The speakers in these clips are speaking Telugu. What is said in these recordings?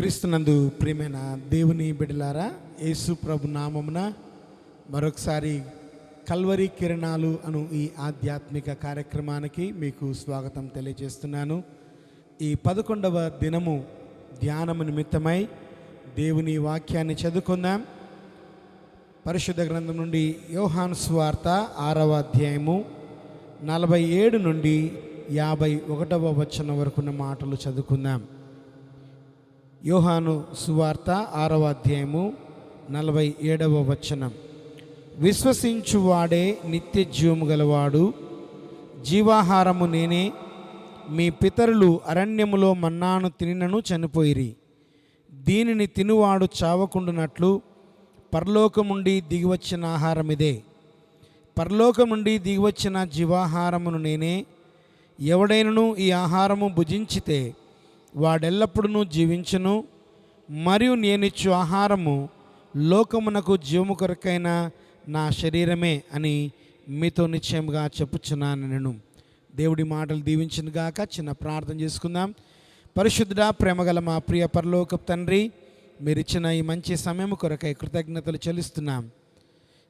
క్రీస్తునందు ప్రియమైన దేవుని బిడలారా యేసు ప్రభు నామమున మరొకసారి కల్వరి కిరణాలు అను ఈ ఆధ్యాత్మిక కార్యక్రమానికి మీకు స్వాగతం తెలియజేస్తున్నాను. ఈ పదకొండవ దినము ధ్యానము నిమిత్తమై దేవుని వాక్యాన్ని చదువుకుందాం. పరిశుద్ధ గ్రంథం నుండి యోహాను స్వార్త ఆరవ అధ్యాయము నలభై ఏడు నుండి యాభై ఒకటవ వచనం వరకున్న మాటలు చదువుకుందాం. యోహాను సువార్త ఆరవ అధ్యాయము నలభై ఏడవ వచనం. విశ్వసించువాడే నిత్య జీవము గలవాడు. జీవాహారము నేనే. మీ పితరులు అరణ్యములో మన్నాను తినినను చనిపోయిరి. దీనిని తినువాడు చావకుండునట్లు పరలోకముండి దిగివచ్చిన ఆహారమిదే. పరలోకముండి దిగివచ్చిన జీవాహారమును నేనే. ఎవడైనను ఈ ఆహారము భుజించితే వాడెల్లప్పుడూ జీవించును మరియు నేనిచ్చు ఆహారము లోకమునకు జీవము కొరకైన నా శరీరమే అని మీతో నిశ్చయముగా చెప్పుచున్నాను నేను దేవుడి మాటలు దీవించిన గాక చిన్న ప్రార్థన చేసుకుందాం. పరిశుద్ధుడా ప్రేమగల మా ప్రియ పరలోక తండ్రి మీరిచ్చిన ఈ మంచి సమయం కొరకై కృతజ్ఞతలు చెల్లిస్తున్నాం.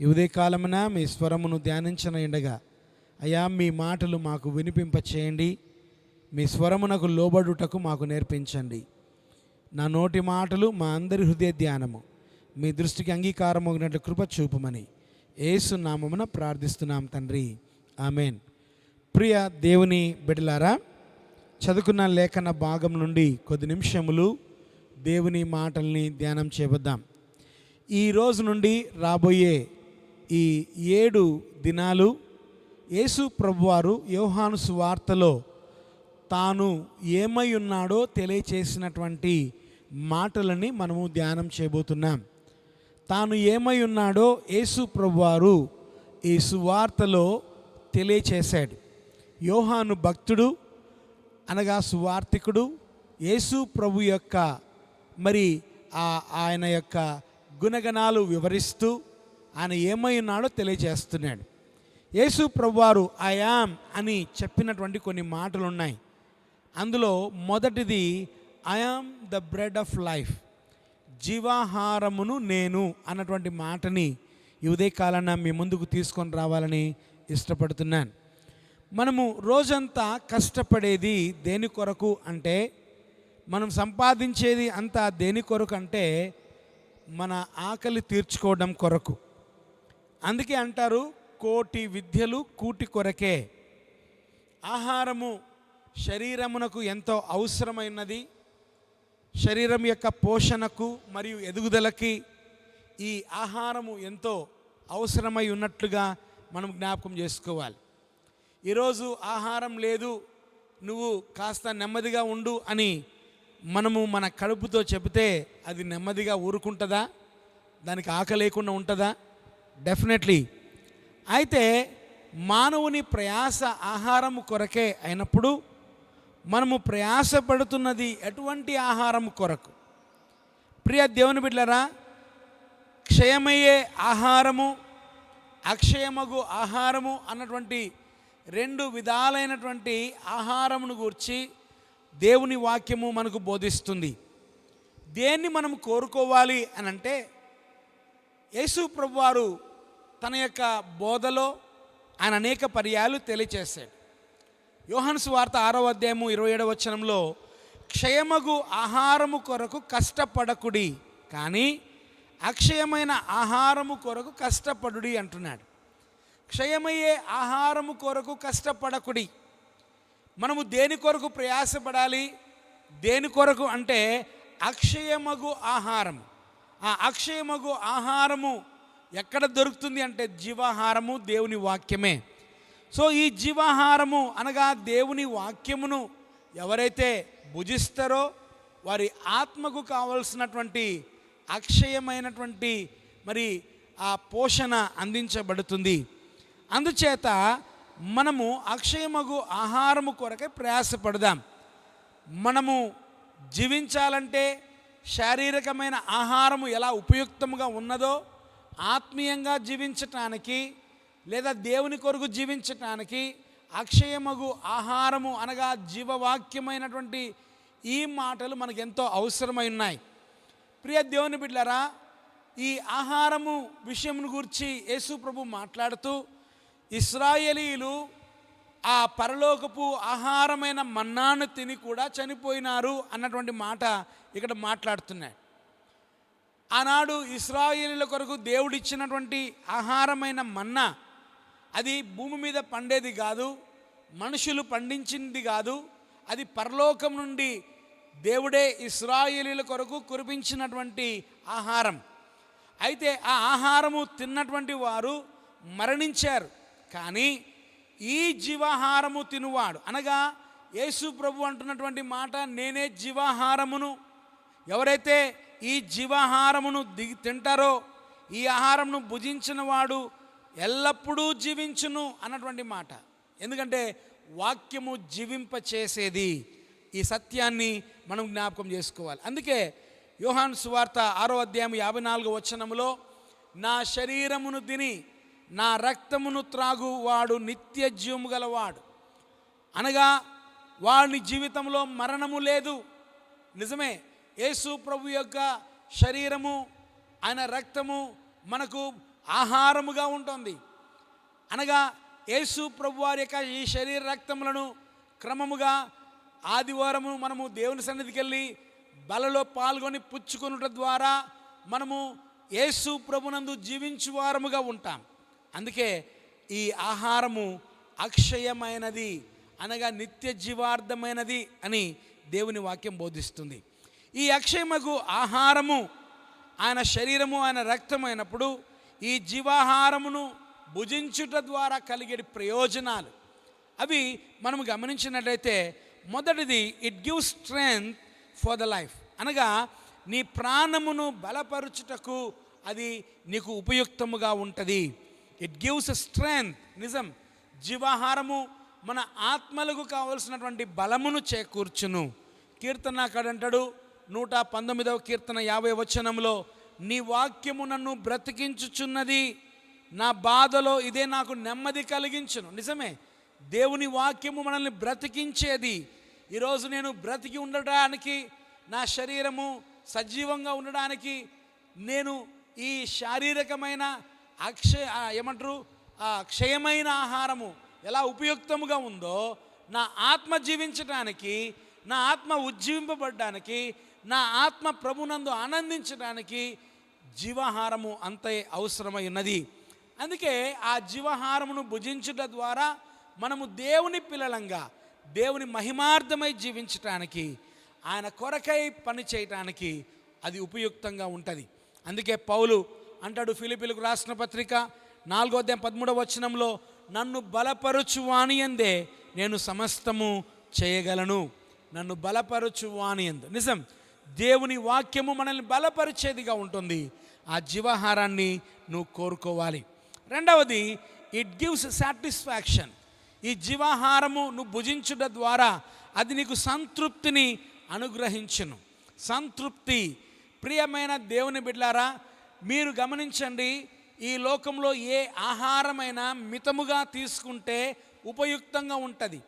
ఈ ఉదయకాలమున మీ స్వరమును ధ్యానించిన ఎండగా అయా మీ మాటలు మాకు వినిపింప చేయండి మీ స్వరమునకు లోబడుటకు మాకు నేర్పించండి. నా నోటి మాటలు మా అందరి హృదయ ధ్యానము. మీ దృష్టికి అంగీకారమగినట్లు కృప చూపమని ఏసు నామమున ప్రార్థిస్తున్నాం తండ్రి. ఆమెన్. ప్రియ దేవుని బిడ్డలారా చదువుకున్న లేఖన భాగం నుండి కొద్ది నిమిషములు దేవుని మాటల్ని ధ్యానం చేపద్దాం ఈ రోజు నుండి రాబోయే ఈ ఏడు దినాలు యేసు ప్రభువారు యోహాను సువార్తలో తాను ఏమై ఉన్నాడో తెలియచేసినటువంటి మాటలని మనము ధ్యానం చేయబోతున్నాం. తాను ఏమై ఉన్నాడో యేసు ప్రభువారు ఈ సువార్తలో తెలియచేశాడు. యోహాను భక్తుడు అనగా సువార్తికుడు యేసు ప్రభు యొక్క మరి ఆ ఆయన యొక్క గుణగణాలు వివరిస్తూ ఆయన ఏమై ఉన్నాడో తెలియజేస్తున్నాడు యేసు ప్రభువారు ఐయామ్ అని చెప్పినటువంటి కొన్ని మాటలు ఉన్నాయి అందులో మొదటిది I am the bread of life జీవాహారమును నేను అన్నటువంటి మాటని ఈ ఉదయకాలాన మీ ముందుకు తీసుకొని రావాలని ఇష్టపడుతున్నాను. మనము రోజంతా కష్టపడేది దేని కొరకు అంటే మనం సంపాదించేది అంతా దేని కొరకు అంటే మన ఆకలి తీర్చుకోవడం కొరకు. అందుకే అంటారు కోటి విద్యలు కూటి కొరకే. ఆహారము శరీరమునకు ఎంతో అవసరమైనది. శరీరం యొక్క పోషణకు మరియు ఎదుగుదలకి ఈ ఆహారము ఎంతో అవసరమై ఉన్నట్లుగా మనం జ్ఞాపకం చేసుకోవాలి. ఈరోజు ఆహారం లేదు నువ్వు కాస్త నెమ్మదిగా ఉండు అని మనము మన కడుపుతో చెబితే అది నెమ్మదిగా ఊరుకుంటుందా? దానికి ఆకలేకుండా లేకుండా ఉంటుందా? డెఫినెట్లీ అయితే మానవుని ప్రయాస ఆహారం కొరకే అయినప్పుడు మనము ప్రయాసపడుతున్నది ఎటువంటి ఆహారం కొరకు. ప్రియ దేవుని బిడ్డరా క్షయమయ్యే ఆహారము అక్షయమగు ఆహారము అన్నటువంటి రెండు విధాలైనటువంటి ఆహారమును గూర్చి దేవుని వాక్యము మనకు బోధిస్తుంది. దేన్ని మనం కోరుకోవాలి అని అంటే యేసు ప్రభువారు తన యొక్క బోధలో ఆయన అనేక పర్యాలు తెలియచేశాడు. యోహన్స్ వార్త ఆరో అధ్యాయము ఇరవై ఏడవ వచనంలో క్షయమగు ఆహారము కొరకు కష్టపడకుడి కానీ అక్షయమైన ఆహారము కొరకు కష్టపడుడి అంటున్నాడు. క్షయమయ్యే ఆహారము కొరకు కష్టపడకుడి. మనము దేని కొరకు ప్రయాసపడాలి? దేని కొరకు అంటే అక్షయమగు ఆహారము. ఆ అక్షయమగు ఆహారము ఎక్కడ దొరుకుతుంది అంటే జీవాహారము దేవుని వాక్యమే. సో ఈ జీవాహారము అనగా దేవుని వాక్యమును ఎవరైతే భుజిస్తారో వారి ఆత్మకు కావలసినటువంటి అక్షయమైనటువంటి మరి ఆ పోషణ అందించబడుతుంది. అందుచేత మనము అక్షయమగు ఆహారము కొరకే ప్రయాసపడదాం. మనము జీవించాలంటే శారీరకమైన ఆహారము ఎలా ఉపయుక్తముగా ఉన్నదో ఆత్మీయంగా జీవించటానికి లేదా దేవుని కొరకు జీవించటానికి అక్షయమగు ఆహారము అనగా జీవవాక్యమైనటువంటి ఈ మాటలు మనకు ఎంతో అవసరమై ఉన్నాయి. ప్రియ దేవుని బిడ్డలారా ఈ ఆహారము విషయమును గురించి యేసు ప్రభు మాట్లాడుతూ ఇస్రాయేలీలు ఆ పరలోకపు ఆహారమైన మన్నాను తిని కూడా చనిపోయినారు అన్నటువంటి మాట ఇక్కడ మాట్లాడుతున్నాడు ఆనాడు ఇస్రాయేలీల కొరకు దేవుడిచ్చినటువంటి ఆహారమైన మన్నా అది భూమి మీద పండేది కాదు మనుషులు పండించింది కాదు అది పరలోకం నుండి దేవుడే ఇస్రాయేలీల కొరకు కురిపించినటువంటి ఆహారం. అయితే ఆ ఆహారము తిన్నటువంటి వారు మరణించారు కానీ ఈ జీవాహారము తినువాడు. అనగా యేసు ప్రభు అంటున్నటువంటి మాట నేనే జీవాహారమును. ఎవరైతే ఈ జీవాహారమును దిగి తింటారో ఈ ఆహారమును భుజించిన వాడు ఎల్లప్పుడూ జీవించును అన్నటువంటి మాట. ఎందుకంటే వాక్యము జీవింపచేసేది ఈ సత్యాన్ని మనం జ్ఞాపకం చేసుకోవాలి. అందుకే యోహాన్ సువార్త ఆరో అధ్యాయం యాభై నాలుగు వచనములో నా శరీరమును తిని నా రక్తమును త్రాగు వాడు నిత్య జీవము గలవాడు. అనగా వాడి జీవితంలో మరణము లేదు. నిజమే యేసు ప్రభు యొక్క శరీరము ఆయన రక్తము మనకు ఆహారముగా ఉంటుంది. అనగా యేసు ప్రభు వారి యొక్క ఈ శరీర రక్తములను క్రమముగా ఆదివారము మనము దేవుని సన్నిధికి వెళ్ళి బలలో పాల్గొని పుచ్చుకొనుట ద్వారా మనము యేసు ప్రభునందు జీవించు వారముగా ఉంటాం. అందుకే ఈ ఆహారము అక్షయమైనది అనగా నిత్య జీవార్థమైనది అని దేవుని వాక్యం బోధిస్తుంది. ఈ అక్షయమగు ఆహారము ఆయన శరీరము ఆయన రక్తమైనప్పుడు ఈ జీవాహారమును భుజించుట ద్వారా కలిగే ప్రయోజనాలు. అవి మనం గమనించినట్లయితే మొదటిది it give strength for the life అనగా నీ ప్రాణమును బలపరుచుటకు అది నీకు ఉపయుక్తముగా ఉంటుంది. ఇట్ గివ్స్ స్ట్రెంగ్త్ నిజం. జీవాహారము మన ఆత్మలకు కావలసినటువంటి బలమును చేకూర్చును. కీర్తనాకాడు అంటాడు నూట పంతొమ్మిదవ కీర్తన యాభై వచనంలో నీ వాక్యము నన్ను బ్రతికించుచున్నది. నా బాధలో ఇదే నాకు నెమ్మది కలిగించను. నిజమే దేవుని వాక్యము మనల్ని బ్రతికించేది. ఈరోజు నేను బ్రతికి ఉండడానికి నా శరీరము సజీవంగా ఉండడానికి నేను ఈ శారీరకమైన అక్షయ ఏమంటారు? ఆ క్షయమైన ఆహారము ఎలా ఉపయుక్తముగా ఉందో నా ఆత్మ జీవించడానికి నా ఆత్మ ఉజ్జీవింపబడ్డానికి నా ఆత్మ ప్రభునందు ఆనందించడానికి జీవాహారము అంతే అవసరమై ఉన్నది. అందుకే ఆ జీవాహారమును భుజించుట ద్వారా మనము దేవుని పిల్లలంగా దేవుని మహిమార్థమై జీవించటానికి ఆయన కొరకై పని చేయటానికి అది ఉపయుక్తంగా ఉంటుంది. అందుకే పౌలు అంటాడు ఫిలిపిలకు రాసిన పత్రిక నాలుగో అధ్యాయం పదమూడవ వచనంలో నన్ను బలపరుచువాని అందే నేను సమస్తము చేయగలను. నన్ను బలపరుచువాని అందు నిజం. దేవుని వాక్యము మనల్ని బలపరిచేదిగా ఉంటుంది. ఆ జీవాహారాన్ని నువ్వు కోరుకోవాలి. రెండవది ఇట్ గివ్స్ సాటిస్ఫాక్షన్ ఈ జీవాహారము నువ్వు భుజించుట ద్వారా అది నీకు సంతృప్తిని అనుగ్రహించును. సంతృప్తి. ప్రియమైన దేవుని బిడ్లారా మీరు గమనించండి ఈ లోకంలో ఏ ఆహారమైనా మితముగా తీసుకుంటే ఉపయుక్తంగా ఉంటుంది.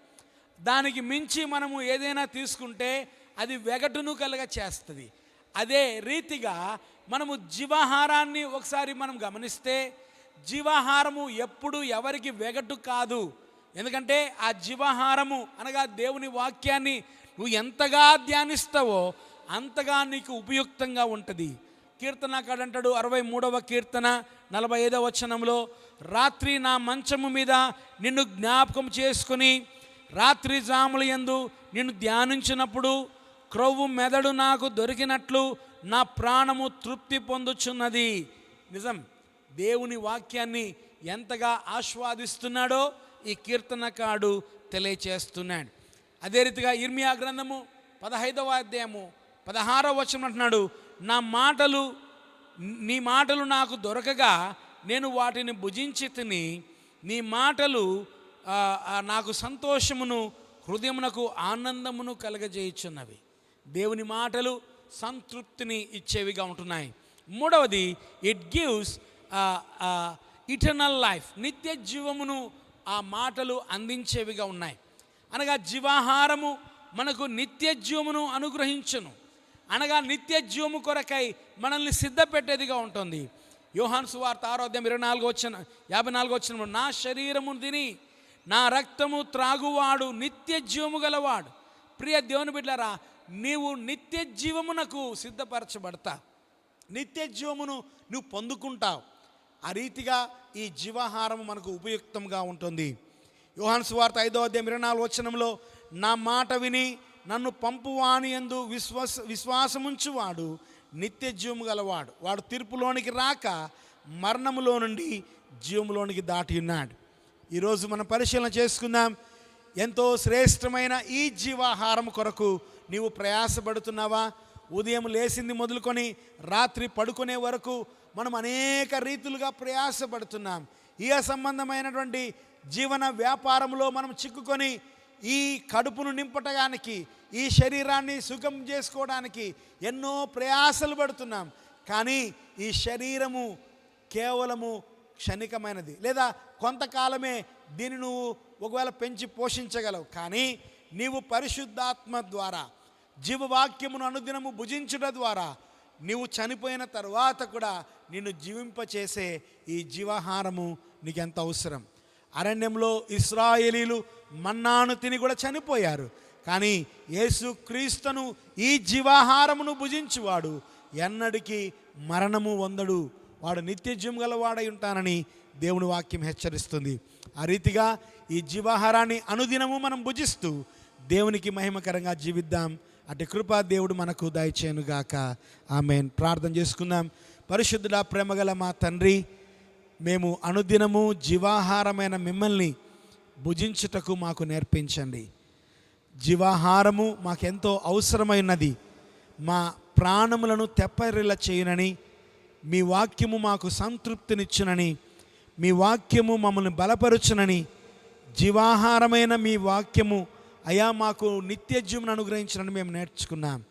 దానికి మించి మనము ఏదైనా తీసుకుంటే అది వెగటును కలగ చేస్తుంది. అదే రీతిగా మనము జీవాహారాన్ని ఒకసారి మనం గమనిస్తే జీవాహారము ఎప్పుడు ఎవరికి వెగటు కాదు. ఎందుకంటే ఆ జీవాహారము అనగా దేవుని వాక్యాన్ని నువ్వు ఎంతగా ధ్యానిస్తావో అంతగా నీకు ఉపయుక్తంగా ఉంటుంది. కీర్తనకాడు అంటాడు అరవై మూడవ కీర్తన నలభై ఐదవ వచనంలో రాత్రి నా మంచము మీద నిన్ను జ్ఞాపకం చేసుకుని రాత్రి జాముల యందు నిన్ను ధ్యానించినప్పుడు క్రొవ్వు మెదడు నాకు దొరికినట్లు నా ప్రాణము తృప్తి పొందుచున్నది. నిజం దేవుని వాక్యాన్ని ఎంతగా ఆస్వాదిస్తున్నాడో ఈ కీర్తనకాడు తెలియచేస్తున్నాడు. అదే రీతిగా ఇర్మియా గ్రంథము పదహైదవ అధ్యాయము పదహారవ వచనం అంటున్నాడు నా మాటలు నీ మాటలు నాకు దొరకగా నేను వాటిని భుజించి తిని నీ మాటలు నాకు సంతోషమును హృదయమునకు ఆనందమును కలగజేయుచున్నవి. దేవుని మాటలు సంతృప్తిని ఇచ్చేవిగా ఉంటున్నాయి. మూడవది ఇట్ గివ్స్ ఇటర్నల్ లైఫ్ నిత్య జీవమును ఆ మాటలు అందించేవిగా ఉన్నాయి. అనగా జీవాహారము మనకు నిత్య జీవమును అనుగ్రహించును. అనగా నిత్య జీవము కొరకై మనల్ని సిద్ధపెట్టేదిగా ఉంటుంది. యోహాన్ సువార్త ఆరోగ్యం ఇరవై నాలుగు వచ్చిన యాభై నాలుగు వచ్చిన నా శరీరము తిని నా రక్తము త్రాగువాడు నిత్య జీవము గలవాడు. ప్రియ దేవుని బిడ్డరా నీవు నిత్య జీవమునకు సిద్ధపరచబడతా. నిత్య జీవమును నువ్వు పొందుకుంటావు. ఆ రీతిగా ఈ జీవాహారం మనకు ఉపయుక్తంగా ఉంటుంది. యోహాన్ సువార్త ఐదో అధ్యాయం ఇరవై నాలుగు వచనంలో నా మాట విని నన్ను పంపువాని ఎందు విశ్వాస విశ్వాసముంచువాడు నిత్య జీవము గలవాడు. వాడు తీర్పులోనికి రాక మరణములో నుండి జీవములోనికి దాటి ఉన్నాడు. ఈరోజు మనం పరిశీలన చేసుకుందాం. ఎంతో శ్రేష్టమైన ఈ జీవాహారం కొరకు నీవు ప్రయాసపడుతున్నావా? ఉదయం లేచింది మొదలుకొని రాత్రి పడుకునే వరకు మనం అనేక రీతులుగా ప్రయాసపడుతున్నాం. ఈ సంబంధమైనటువంటి జీవన వ్యాపారంలో మనం చిక్కుకొని ఈ కడుపును నింపటడానికి ఈ శరీరాన్ని సుఖం చేసుకోవడానికి ఎన్నో ప్రయాసలు పడుతున్నాం. కానీ ఈ శరీరము కేవలము క్షణికమైనది. లేదా కొంతకాలమే దీన్ని నువ్వు ఒకవేళ పెంచి పోషించగలవు. కానీ నీవు పరిశుద్ధాత్మ ద్వారా జీవవాక్యమును అనుదినము భుజించుట ద్వారా నీవు చనిపోయిన తర్వాత కూడా నిన్ను జీవింపచేసే ఈ జీవాహారము నీకెంత అవసరం. అరణ్యంలో ఇస్రాయేలీలు మన్నాను తిని కూడా చనిపోయారు. కానీ యేసు క్రీస్తును ఈ జీవాహారమును భుజించువాడు ఎన్నటికీ మరణము వందడు. వాడు నిత్య జీవం గలవాడై ఉంటానని దేవుని వాక్యం హెచ్చరిస్తుంది. ఆ రీతిగా ఈ జీవాహారాన్ని అనుదినము మనం భుజిస్తూ దేవునికి మహిమకరంగా జీవిద్దాం. అటు కృపా దేవుడు మనకు దయచేయనుగాక. ఆమె ప్రార్థన చేసుకుందాం. పరిశుద్ధుల ప్రేమగల మా తండ్రి మేము అనుదినము జీవాహారమైన మిమ్మల్ని భుజించుటకు మాకు నేర్పించండి. జీవాహారము మాకెంతో అవసరమైనది. మా ప్రాణములను తెప్పరిల్ల చేయనని మీ వాక్యము మాకు సంతృప్తినిచ్చునని మీ వాక్యము మమ్మల్ని బలపరుచునని జీవాహారమైన మీ వాక్యము అయా మాకు నిత్య జీవనం అనుగ్రహించనని మేము నేర్చుకున్నాం.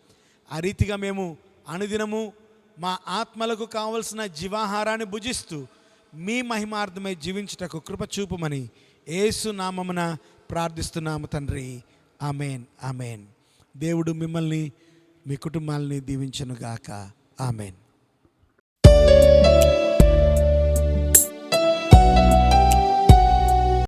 ఆ రీతిగా మేము అనుదినము మా ఆత్మలకు కావలసిన జీవాహారాన్ని భుజిస్తూ మీ మహిమార్థమై జీవించుటకు కృప చూపుమని ఏసు నామమున ప్రార్థిస్తున్నాము తండ్రి. Amen amen. దేవుడు మిమ్మల్ని మీ కుటుంబాలని దీవించనుగాక. ఆమెన్.